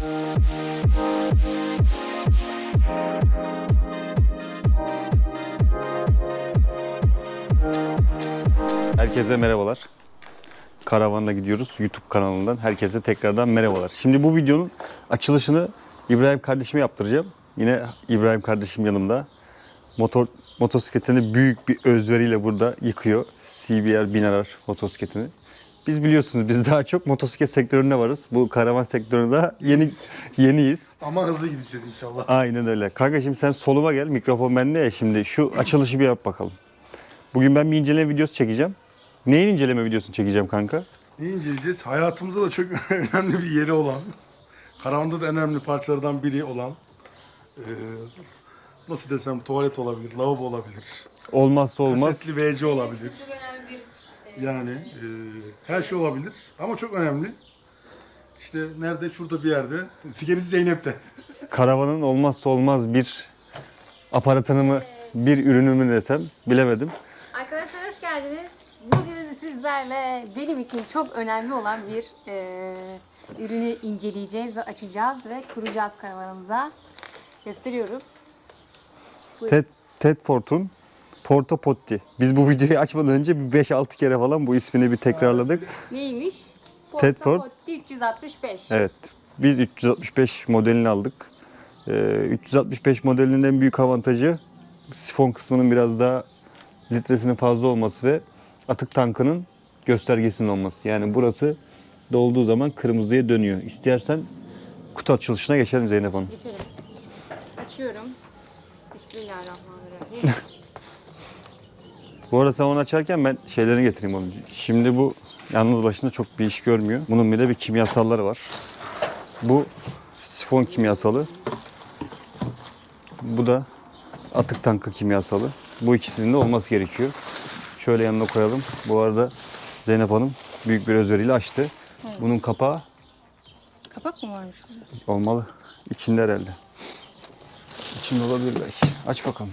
Herkese merhabalar. Karavanla gidiyoruz YouTube kanalından. Herkese tekrardan merhabalar. Şimdi bu videonun açılışını İbrahim kardeşime yaptıracağım. Yine İbrahim kardeşim yanımda. Motor motosikletini büyük bir özveriyle burada yıkıyor. CBR 1000 motosikletini. Biz biliyorsunuz biz daha çok motosiklet sektöründe varız. Bu karavan sektöründe yeni yeniyiz. Ama hızlı gideceğiz inşallah. Aynen öyle. Kanka şimdi sen soluma gel. Mikrofon bende ya şimdi. Şu açılışı bir yap bakalım. Bugün ben bir inceleme videosu çekeceğim. Neyin inceleme videosunu çekeceğim kanka? Ne inceleyeceğiz? Hayatımızda da çok önemli bir yeri olan, karavanda da en önemli parçalardan biri olan, eee, nasıl desem tuvalet olabilir, lavabo olabilir, Olmazsa olmaz. kasetli WC olabilir. Yani eee, her şey olabilir ama çok önemli. İşte nerede? Şurada bir yerde. Sigerisi Zeynep'te. Karavanın olmazsa olmaz bir aparatını mı, bir ürünü mü desem bilemedim. Arkadaşlar hoş geldiniz. Bugün sizlerle benim için çok önemli olan bir eee, ürünü inceleyeceğiz ve açacağız ve kuracağız karavanımıza. Gösteriyorum. Ted, Tedford'un Porta Potti. Biz bu videoyu açmadan önce bir 5-6 kere falan bu ismini bir tekrarladık. Neymiş? Tedford. Porta 365. Evet. Biz 365 modelini aldık. Ee, 365 modelinin en büyük avantajı sifon kısmının biraz daha litresinin fazla olması ve atık tankının göstergesinin olması. Yani burası dolduğu zaman kırmızıya dönüyor. İstersen kutu açılışına geçelim Zeynep Hanım. Geçelim. Açıyorum. Bismillahirrahmanirrahim. Bu arada sen onu açarken ben şeylerini getireyim onu. Şimdi bu yalnız başına çok bir iş görmüyor. Bunun bir de bir kimyasalları var. Bu sifon kimyasalı. Bu da atık tankı kimyasalı. Bu ikisinin de olması gerekiyor. Şöyle yanına koyalım. Bu arada Zeynep Hanım büyük bir özveriyle açtı. Bunun kapağı Kapak mı varmış? olmalı. İçinde herhalde. İçinde olabilir belki. Aç bakalım.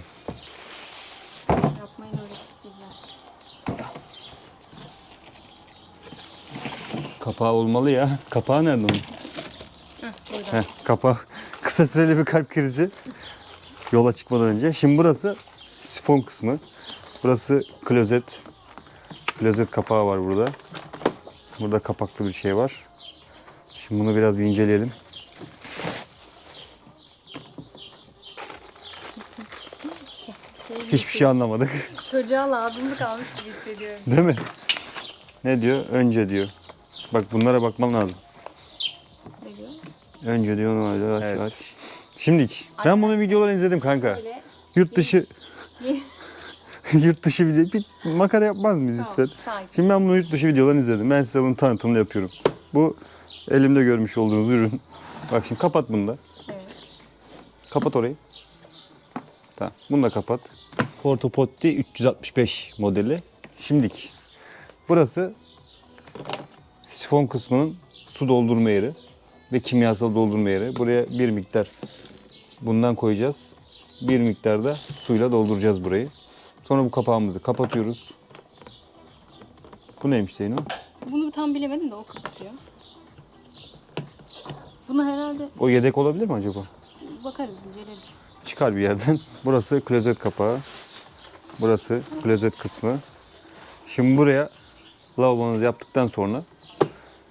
Kapağı olmalı ya. Kapağı nerede onun? Heh, kapağı. Kısa süreli bir kalp krizi. Yola çıkmadan önce. Şimdi burası sifon kısmı. Burası klozet. Klozet kapağı var burada. Burada kapaklı bir şey var. Şimdi bunu biraz bir inceleyelim. Hiçbir şey anlamadık. Çocuğa lazımlık almış gibi hissediyorum. Değil mi? Ne diyor? Önce diyor. Bak bunlara bakman lazım. Ne diyor? Önce diyor onu öyle aç aç. Şimdilik. Ben bunun videolarını izledim kanka. Böyle. Yurt dışı Ye- yurt dışı video bir makara yapmaz mıyız Tamam, lütfen? sakin. Şimdi ben bunu yurt dışı videolarını izledim. Ben size bunun tanıtımını yapıyorum. Bu elimde görmüş olduğunuz ürün. Bak şimdi kapat bunu da. Evet. Kapat orayı. Tamam. Bunu da kapat. Porto Potti 365 modeli. Şimdik. Burası sifon kısmının su doldurma yeri ve kimyasal doldurma yeri. Buraya bir miktar bundan koyacağız. Bir miktar da suyla dolduracağız burayı. Sonra bu kapağımızı kapatıyoruz. Bu neymiş Zeyno? Bunu tam bilemedim de o kapatıyor. Bunu herhalde O yedek olabilir mi acaba? bakarız inceleriz biz. Çıkar bir yerden. Burası klozet kapağı. Burası klozet kısmı. Şimdi buraya lavabonuzu yaptıktan sonra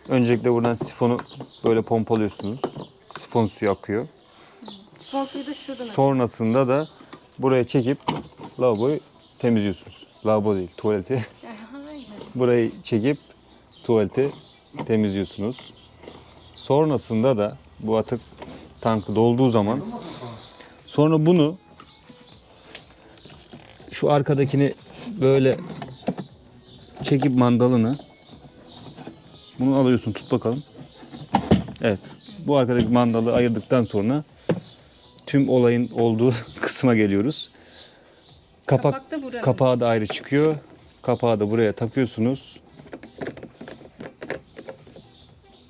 öncelikle buradan sifonu böyle pompalıyorsunuz. Sifon suyu akıyor. Sifon suyu da şurada mı? Sonrasında da buraya çekip lavaboyu temizliyorsunuz. Lavabo değil, tuvaleti. Burayı çekip tuvaleti temizliyorsunuz. Sonrasında da bu atık tankı dolduğu zaman sonra bunu şu arkadakini böyle çekip mandalını bunu alıyorsun tut bakalım. Evet. Bu arkadaki mandalı ayırdıktan sonra tüm olayın olduğu kısma geliyoruz. Kapak, Kapak da buranın. kapağı da ayrı çıkıyor. Kapağı da buraya takıyorsunuz.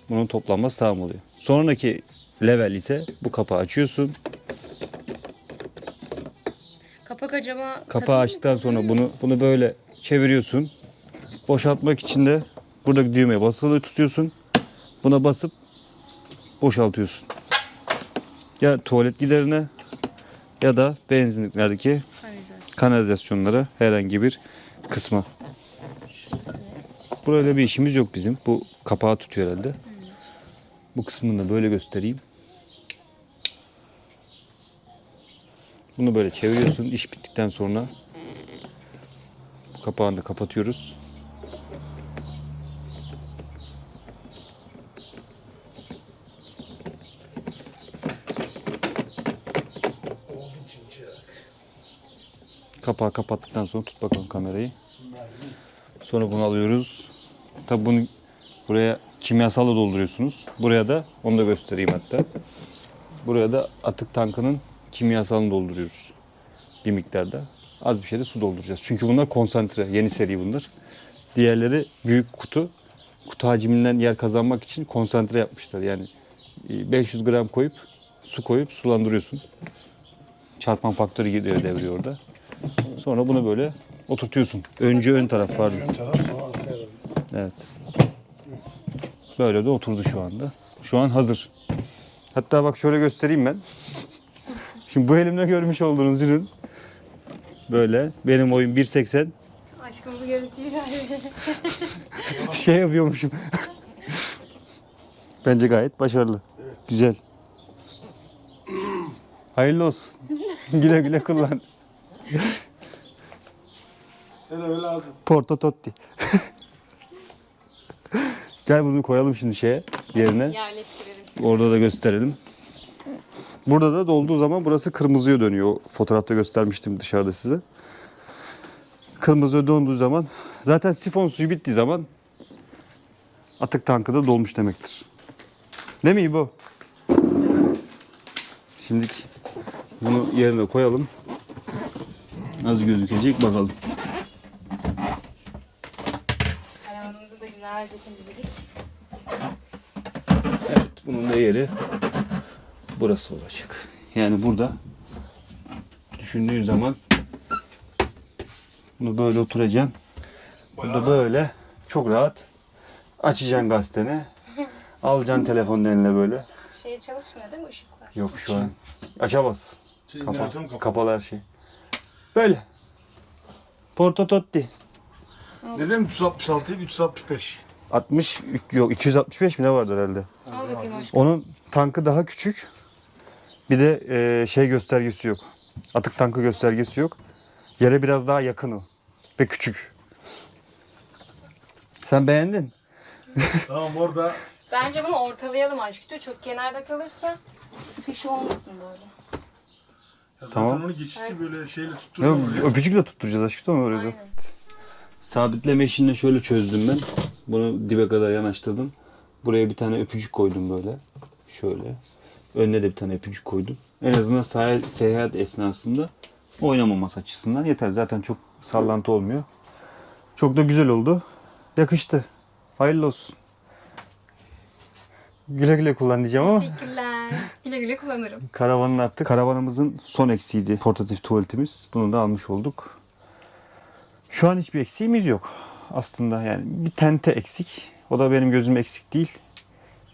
Bunun toplanması tamam oluyor. Sonraki level ise bu kapağı açıyorsun. Kapak acaba Kapağı açtıktan sonra bunu bunu böyle çeviriyorsun. Boşaltmak için de buradaki düğmeye basılı tutuyorsun. Buna basıp boşaltıyorsun. Ya tuvalet giderine ya da benzinliklerdeki kanalizasyonlara herhangi bir kısma. Burada bir işimiz yok bizim. Bu kapağı tutuyor herhalde. Bu kısmını da böyle göstereyim. Bunu böyle çeviriyorsun. İş bittikten sonra bu kapağını da kapatıyoruz. Kapağı kapattıktan sonra tut bakalım kamerayı. Sonra bunu alıyoruz. Tabi bunu buraya kimyasalla dolduruyorsunuz. Buraya da onu da göstereyim hatta. Buraya da atık tankının kimyasalını dolduruyoruz. Bir miktarda. Az bir şeyde su dolduracağız. Çünkü bunlar konsantre. Yeni seri bunlar. Diğerleri büyük kutu. Kutu hacminden yer kazanmak için konsantre yapmışlar. Yani e, 500 gram koyup su koyup sulandırıyorsun. Çarpma faktörü devreye orada. Sonra bunu böyle oturtuyorsun. Önce ön taraf pardon. Ön taraf sonra arka herhalde. Evet. Böyle de oturdu şu anda. Şu an hazır. Hatta bak şöyle göstereyim ben. Şimdi bu elimde görmüş olduğunuz ürün böyle. Benim oyun 1.80 Aşkım bu görüntüyü şey yapıyormuşum. Bence gayet başarılı. Güzel. Hayırlı olsun. güle güle kullan. De lazım. Porto Totti. Gel bunu koyalım şimdi şeye yerine. Yerleştirelim. Orada da gösterelim. Burada da dolduğu zaman burası kırmızıya dönüyor. O fotoğrafta göstermiştim dışarıda size. Kırmızıya döndüğü zaman zaten sifon suyu bittiği zaman atık tankı da dolmuş demektir. Değil mi İbo? Şimdi bunu yerine koyalım. Az gözükecek bakalım. Karavanımızı da güzelce temizledik. Evet, bunun da yeri burası olacak. Yani burada düşündüğün zaman bunu böyle oturacaksın. Burada böyle çok rahat açacaksın gazeteni. Alacaksın telefonun eline böyle. Şey çalışmıyor değil mi ışıklar? Yok şu an. Açamazsın. Şey, kapalı? kapalı her şey. Böyle. Porto Totti. Neden 366 değil 365? 60 yok 265 mi ne vardı herhalde? Al bakayım aşkım. Onun tankı daha küçük. Bir de e, şey göstergesi yok. Atık tankı göstergesi yok. Yere biraz daha yakın o. Ve küçük. Sen beğendin. tamam orada Bence bunu ortalayalım aşkım. Çok kenarda kalırsa sıkışı olmasın böyle. ya zaten Tamam. onu geçici böyle şeyle Yok, küçük de tutturacağız aşkım ama öyle. Aynen. Sabitleme işini şöyle çözdüm ben. Bunu dibe kadar yanaştırdım. Buraya bir tane öpücük koydum böyle. Şöyle. Önüne de bir tane öpücük koydum. En azından sah- seyahat esnasında oynamaması açısından yeter. Zaten çok sallantı olmuyor. Çok da güzel oldu. Yakıştı. Hayırlı olsun. Güle güle kullan diyeceğim ama Teşekkürler. Güle güle kullanırım. karavanın artık karavanımızın son eksiğiydi portatif tuvaletimiz. Bunu da almış olduk. Şu an hiçbir eksiğimiz yok. Aslında yani bir tente eksik. O da benim gözüm eksik değil.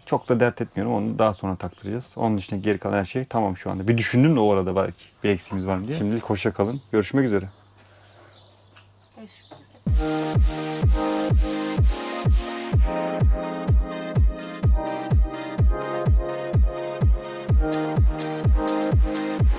Çok da dert etmiyorum. Onu daha sonra taktıracağız. Onun dışında geri kalan her şey tamam şu anda. Bir düşündüm de o arada belki bir eksiğimiz var mı diye. Şimdilik hoşça kalın. Görüşmek üzere. Görüşmek üzere.